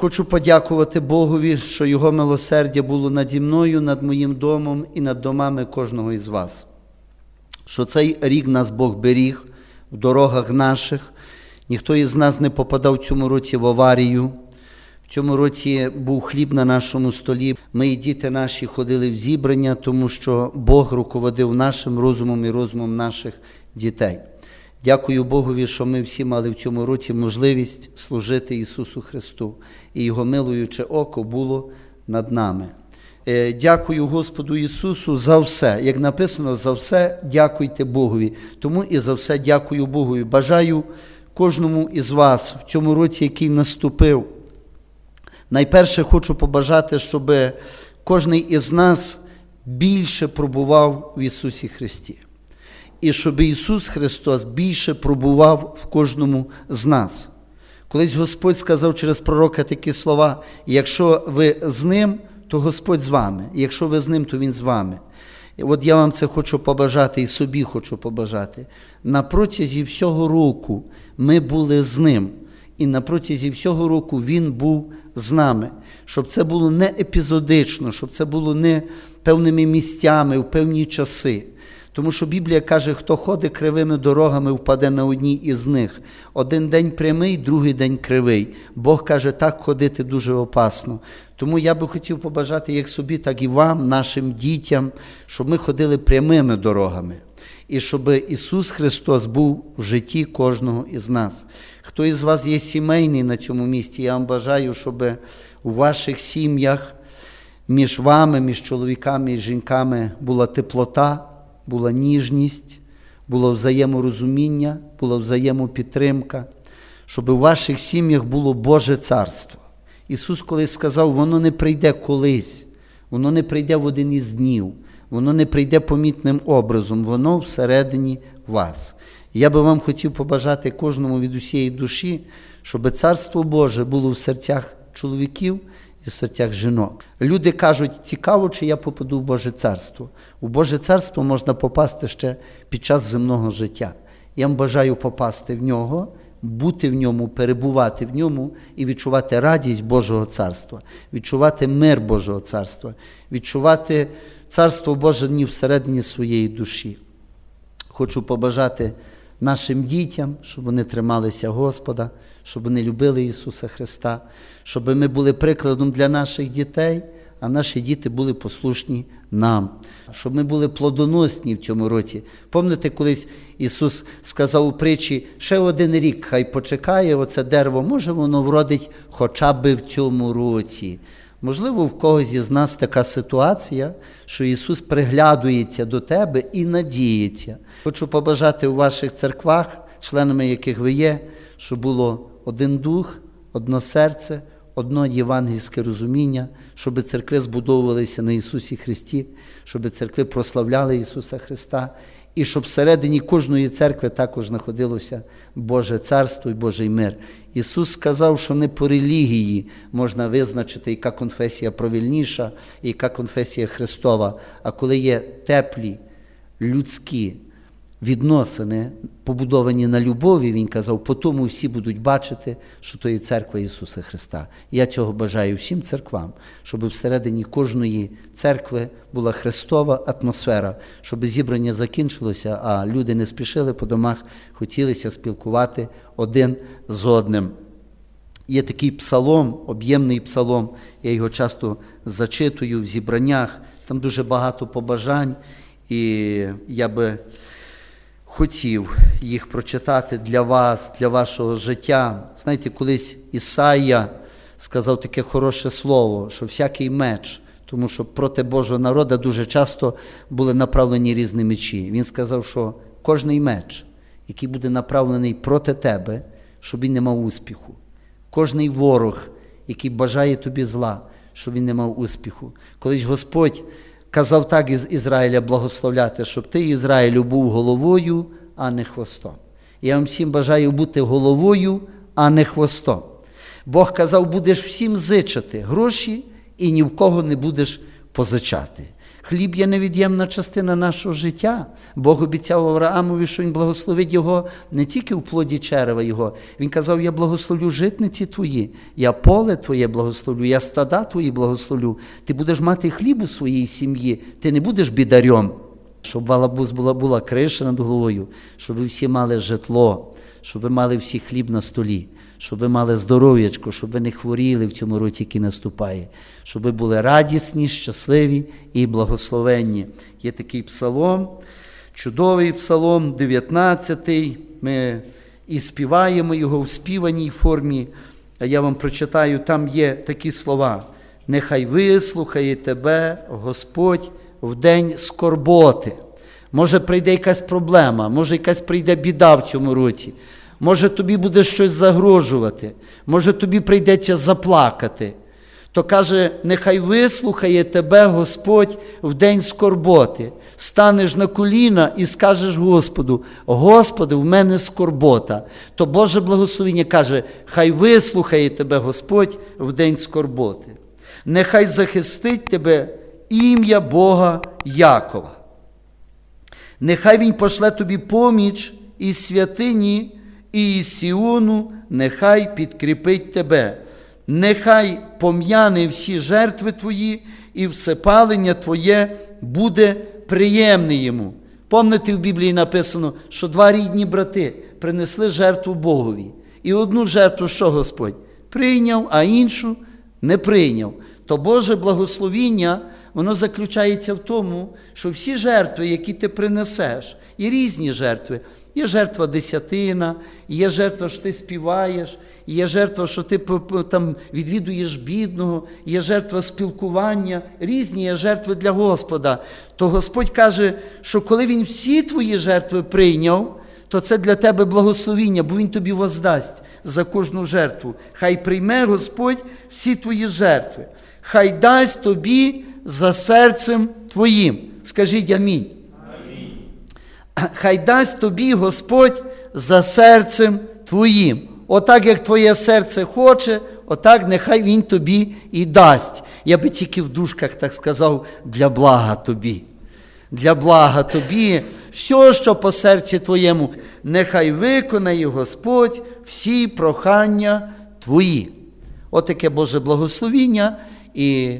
Хочу подякувати Богові, що Його милосердя було наді мною, над моїм домом і над домами кожного із вас. Що цей рік нас Бог беріг в дорогах наших. Ніхто із нас не попадав в цьому році в аварію. В цьому році був хліб на нашому столі. Ми і діти наші ходили в зібрання, тому що Бог руководив нашим розумом і розумом наших дітей. Дякую Богові, що ми всі мали в цьому році можливість служити Ісусу Христу, і Його милуюче око було над нами. Е, Дякую Господу Ісусу за все. Як написано, за все дякуйте Богові. Тому і за все дякую Богові. Бажаю кожному із вас в цьому році, який наступив. Найперше хочу побажати, щоб кожен із нас більше пробував в Ісусі Христі. І щоб Ісус Христос більше пробував в кожному з нас. Колись Господь сказав через пророка такі слова: якщо ви з ним, то Господь з вами. Якщо ви з ним, то Він з вами. І от я вам це хочу побажати і собі хочу побажати. На протязі всього року ми були з ним. І на протязі всього року Він був з нами, щоб це було не епізодично, щоб це було не певними місцями, в певні часи. Тому що Біблія каже, хто ходить кривими дорогами, впаде на одній із них. Один день прямий, другий день кривий. Бог каже, так ходити дуже опасно. Тому я би хотів побажати як собі, так і вам, нашим дітям, щоб ми ходили прямими дорогами. І щоб Ісус Христос був в житті кожного із нас. Хто із вас є сімейний на цьому місці, я вам бажаю, щоб у ваших сім'ях між вами, між чоловіками і жінками була теплота, була ніжність, було взаєморозуміння, була взаємопідтримка, щоб у ваших сім'ях було Боже царство. Ісус колись сказав, воно не прийде колись, воно не прийде в один із днів, воно не прийде помітним образом, воно всередині вас. Я би вам хотів побажати кожному від усієї душі, щоб Царство Боже було в серцях чоловіків і серцях жінок. Люди кажуть, цікаво, чи я попаду в Боже царство. У Боже царство можна попасти ще під час земного життя. Я вам бажаю попасти в нього, бути в ньому, перебувати в ньому і відчувати радість Божого царства, відчувати мир Божого царства, відчувати царство Боже ні всередині своєї душі. Хочу побажати нашим дітям, щоб вони трималися Господа, щоб вони любили Ісуса Христа, щоб ми були прикладом для наших дітей, а наші діти були послушні нам, щоб ми були плодоносні в цьому році. Пам'ятаєте, колись Ісус сказав у притчі, ще один рік хай почекає оце дерево, може воно вродить хоча б в цьому році. Можливо, в когось із нас така ситуація, що Ісус приглядується до тебе і надіється. Хочу побажати у ваших церквах, членами яких ви є, щоб було один дух, одно серце, одно євангельське розуміння, щоб церкви збудовувалися на Ісусі Христі, щоб церкви прославляли Ісуса Христа, і щоб всередині кожної церкви також знаходилося Боже царство і Божий мир. Ісус сказав, що не по релігії можна визначити, яка конфесія правильніша, і яка конфесія Христова, а коли є теплі людські відносини, побудовані на любові, Він казав, по тому всі будуть бачити, що то є церква Ісуса Христа. Я цього бажаю всім церквам, щоб всередині кожної церкви була Христова атмосфера, щоб зібрання закінчилося, а люди не спішили по домах, хотілися спілкувати один з одним. Є такий псалом, об'ємний псалом, я його часто зачитую в зібраннях, там дуже багато побажань, і я би хотів їх прочитати для вас, для вашого життя. Знаєте, колись Ісаїя сказав таке хороше слово, що всякий меч, тому що проти Божого народу дуже часто були направлені різні мечі. Він сказав, що кожний меч, який буде направлений проти тебе, щоб він не мав успіху. Кожний ворог, який бажає тобі зла, щоб він не мав успіху. Колись Господь казав так із Ізраїля благословляти, щоб ти, Ізраїлю, був головою, а не хвостом. Я вам всім бажаю бути головою, а не хвостом. Бог казав, будеш всім зичати гроші і ні в кого не будеш позичати. Хліб є невід'ємна частина нашого життя. Бог обіцяв Авраамові, що він благословить його не тільки в плоді черева його. Він казав: Я благословлю житниці твої, я поле твоє благословлю, я стада твої благословлю. Ти будеш мати хліб у своїй сім'ї, ти не будеш бідарем. Щоб валабуз була, була криша над головою, щоб ви всі мали житло, щоб ви мали всі хліб на столі, щоб ви мали здоров'ячко, щоб ви не хворіли в цьому році, який наступає, щоб ви були радісні, щасливі і благословенні. Є такий псалом, чудовий псалом, 19-й. Ми і співаємо його в співаній формі. А я вам прочитаю, там є такі слова. Нехай вислухає тебе Господь в день скорботи. Може, прийде якась проблема, може, якась прийде біда в цьому році. Може, тобі буде щось загрожувати, може, тобі прийдеться заплакати. То каже, нехай вислухає тебе Господь в день скорботи. Станеш на коліна і скажеш Господу, Господи, в мене скорбота. То Боже благословення каже, хай вислухає тебе Господь в день скорботи. Нехай захистить тебе ім'я Бога Якова. Нехай Він пошле тобі поміч із святині і Сіону, нехай підкріпить тебе. Нехай пом'яне всі жертви твої, і всепалення твоє буде приємне йому. Помните, в Біблії написано, що два рідні брати принесли жертву Богові. І одну жертву, що Господь прийняв, а іншу не прийняв. То Боже благословіння, воно заключається в тому, що всі жертви, які ти принесеш, і різні жертви. Є жертва десятина, є жертва, що ти співаєш, є жертва, що ти там відвідуєш бідного, є жертва спілкування, різні є жертви для Господа. То Господь каже, що коли Він всі твої жертви прийняв, то це для тебе благословіння, бо Він тобі воздасть за кожну жертву. Хай прийме Господь всі твої жертви, хай дасть тобі за серцем твоїм. Скажіть амінь. Хай дасть тобі Господь за серцем твоїм. Отак, як твоє серце хоче, отак нехай Він тобі і дасть. Я би тільки в дужках так сказав, для блага тобі. Для блага тобі, все, що по серці твоєму, нехай виконає Господь всі прохання твої. Отаке Боже благословіння. І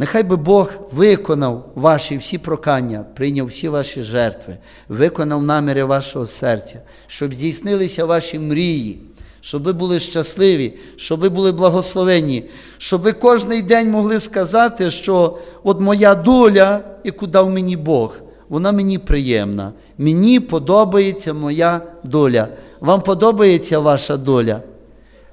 нехай би Бог виконав ваші всі прохання, прийняв всі ваші жертви, виконав наміри вашого серця, щоб здійснилися ваші мрії, щоб ви були щасливі, щоб ви були благословенні, щоб ви кожний день могли сказати, що от моя доля, яку дав мені Бог, вона мені приємна. Мені подобається моя доля. Вам подобається ваша доля?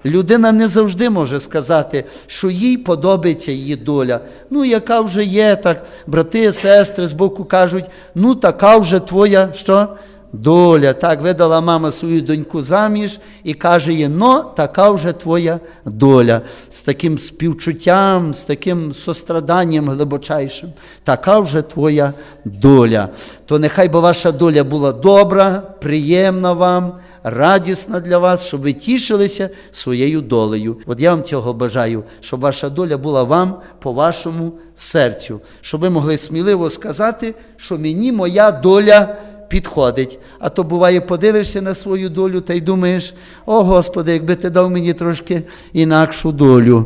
Людина не завжди може сказати, що їй подобається її доля. Ну, яка вже є, так, брати, сестри з боку кажуть, ну така вже твоя що? доля. Так, видала мама свою доньку заміж і каже їй, ну, така вже твоя доля. З таким співчуттям, з таким состраданням глибочайшим. Така вже твоя доля. То нехай би ваша доля була добра, приємна вам радісна для вас, щоб ви тішилися своєю долею. От я вам цього бажаю, щоб ваша доля була вам по вашому серцю, щоб ви могли сміливо сказати, що мені моя доля підходить. А то буває, подивишся на свою долю та й думаєш, о Господи, якби ти дав мені трошки інакшу долю.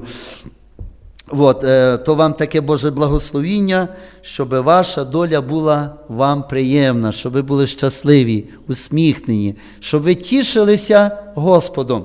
От, то вам таке Боже благословіння, щоб ваша доля була вам приємна, щоб ви були щасливі, усміхнені, щоб ви тішилися Господом,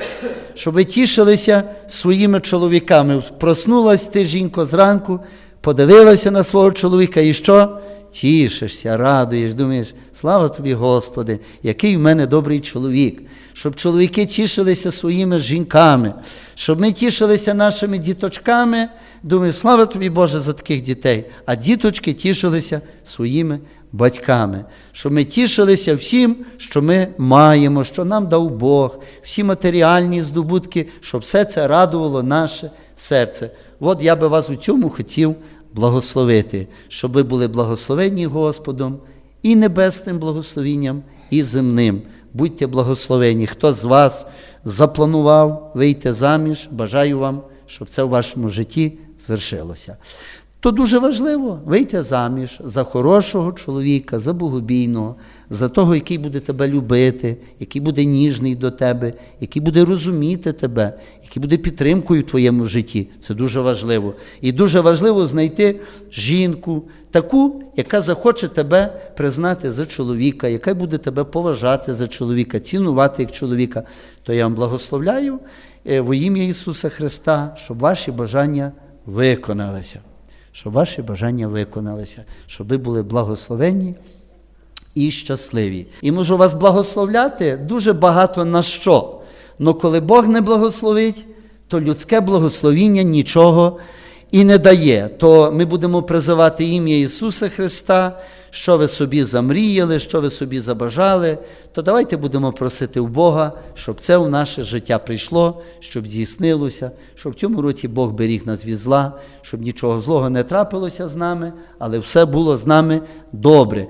щоб ви тішилися своїми чоловіками. Проснулась ти, жінко, зранку, подивилася на свого чоловіка і що? Тішишся, радуєш, думаєш, слава тобі, Господи, який в мене добрий чоловік, щоб чоловіки тішилися своїми жінками, щоб ми тішилися нашими діточками. Думаю, слава тобі, Боже, за таких дітей. А діточки тішилися своїми батьками, щоб ми тішилися всім, що ми маємо, що нам дав Бог, всі матеріальні здобутки, щоб все це радувало наше серце. От я би вас у цьому хотів благословити, щоб ви були благословені Господом і небесним благословінням, і земним. Будьте благословені. Хто з вас запланував вийти заміж, бажаю вам, щоб це в вашому житті звершилося. То дуже важливо вийти заміж за хорошого чоловіка, за богобійного, за того, який буде тебе любити, який буде ніжний до тебе, який буде розуміти тебе, який буде підтримкою в твоєму житті. Це дуже важливо. І дуже важливо знайти жінку, таку, яка захоче тебе признати за чоловіка, яка буде тебе поважати за чоловіка, цінувати як чоловіка. То я вам благословляю е, во ім'я Ісуса Христа, щоб ваші бажання виконалися. Щоб ваші бажання виконалися, щоб ви були благословенні і щасливі. І можу вас благословляти дуже багато на що. Но коли Бог не благословить, то людське благословіння нічого і не дає. То ми будемо призивати ім'я Ісуса Христа, що ви собі замріяли, що ви собі забажали, то давайте будемо просити у Бога, щоб це в наше життя прийшло, щоб здійснилося, щоб в цьому році Бог беріг нас від зла, щоб нічого злого не трапилося з нами, але все було з нами добре.